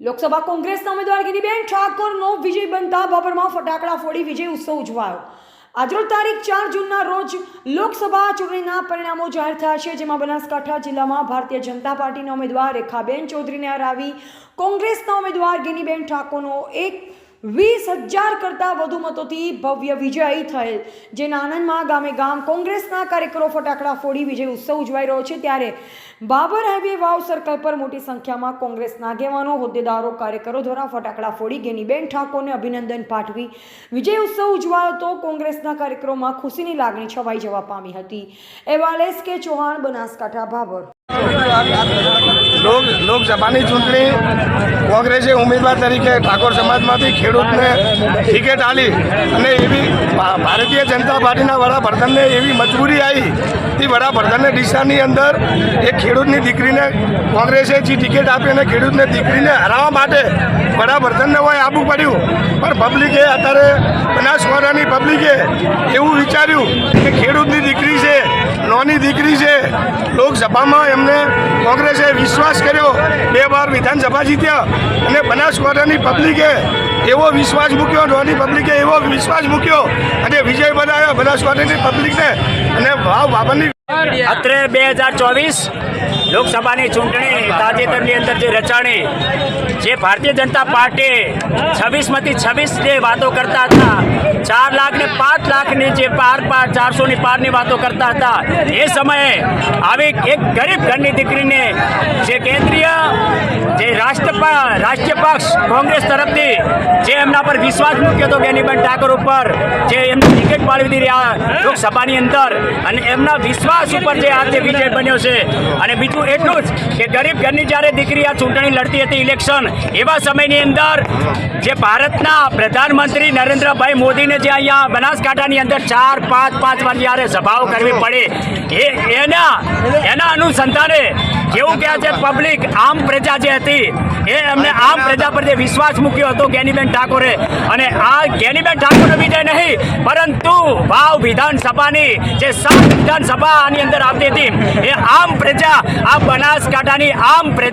લોકસભા કોંગ્રેસના ઉમેદવાર ગિરીબેન ઠાકોરનો વિજય બનતા બાબરમાં ફટાકડા ફોડી વિજય ઉત્સવ ઉજવાયો. આજરોજ તારીખ ચાર જૂનના રોજ લોકસભા ચૂંટણીના પરિણામો જાહેર થયા છે, જેમાં બનાસકાંઠા જિલ્લામાં ભારતીય જનતા પાર્ટીના ઉમેદવાર રેખાબેન ચૌધરીને હરાવી કોંગ્રેસના ઉમેદવાર ગિનીબેન ઠાકોરનો એક વીસ હજાર કરતાં વધુ મતોથી ભવ્ય વિજય થયેલ. જેના આનંદમાં ગામે ગામ કોંગ્રેસના કાર્યકરો ફટાકડા ફોડી વિજય ઉત્સવ ઉજવાઈ રહ્યો છે. ત્યારે બાબર હાઈવે વાવ સર્કલ પર મોટી સંખ્યામાં કોંગ્રેસના આગેવાનો, હોદ્દેદારો, કાર્યકરો દ્વારા ફટાકડા ફોડી ગેનીબેન ઠાકોરને અભિનંદન પાઠવી વિજય ઉત્સવ ઉજવાયો. તો કોંગ્રેસના કાર્યક્રમમાં ખુશીની લાગણી છવાઈ જવા પામી હતી. એવાલેસ કે ચૌહાણ, બનાસકાંઠા ભાભર લોક, લોકસભાની ચૂંટણી કોંગ્રેસે ઉમેદવાર તરીકે ઠાકોર સમાજમાંથી ખેડૂતને ટિકિટ આપી અને એવી ભારતીય જનતા પાર્ટીના વડાપ્રધાનને એવી મજબૂરી આવી તે વડાપ્રધાનને ડીસાની અંદર એ ખેડૂતની દીકરીને કોંગ્રેસે જે ટિકિટ આપી અને ખેડૂતને દીકરીને હરાવવા માટે વડાપ્રધાનને હોય આબુ પડ્યું. પણ પબ્લિકે અત્યારે બનાસકાંઠાની પબ્લિકે એવું વિચાર્યું કે ખેડૂતની દીકરી છે નાની દીકરી છે. લોકસભામાં એમને કોંગ્રેસે વિશ્વાસ કર્યો. બે વાર વિધાનસભા જીત્યા. અને બનાસકાંઠાની પબ્લિકે એવો વિશ્વાસ મૂક્યો નાની પબ્લિકે એવો વિશ્વાસ મૂક્યો. અને વિજય બનાવ્યો બનાસકાંઠાની પબ્લિકને. અને ભાવ બાબરની અત્રે બે હજાર ચોવીસ લોકસભાની ચૂંટણી, તાજેતરની અંદર જે રચાણી, જે ભારતીય જનતા પાર્ટી છવ્વીસમાંથી છવ્વીસ જે વાતો કરતા હતા, ચાર લાખ ને પાંચ લાખની જે પાર પાર, ચારસોની પારની વાતો કરતા હતા, એ સમયે આવી એક ગરીબ ઘરની દીકરીને જે કેન્દ્રીય રાષ્ટ્રીય પક્ષ કોંગ્રેસ તરફથી જે એમના પર વિશ્વાસ મૂક્યો હતો ગેનીબેન ઠાકોર ઉપર, જે એમને ટિકિટ પાડી દીધી આ લોકસભાની અંદર, અને એમના વિશ્વાસ ઉપર જે આજે વિજય બન્યો છે. અને બીજું એટલું જ કે ગરીબ ઘરની જ્યારે દીકરી આ ચૂંટણી લડતી હતી ઇલેક્શન, એવા સમયની અંદર જે ભારતના પ્રધાનમંત્રી નરેન્દ્રભાઈ મોદીને જે અહીંયા બનાસકાંઠાની અંદર ચાર, પાંચ પાંચ વાર જ્યારે સભાઓ કરવી પડે, એ, એના એના અનુસંધાને કેવું કહે છે પબ્લિક આમ પ્રજા જે હતી, એ એમને આમ પ્રજા પર જે વિશ્વાસ મૂક્યો હતો જ્ઞાનીબેન ઠાકોરે, અને આ જ્ઞાનીબેન ઠાકોરનો વિજય નહીં, પરંતુ વાવ વિધાનસભાની જે સાત વિધાનસભા આની અંદર આવતી હતી, એ આમ પ્રજા, આ બનાસકાંઠાની આમ પ્રજા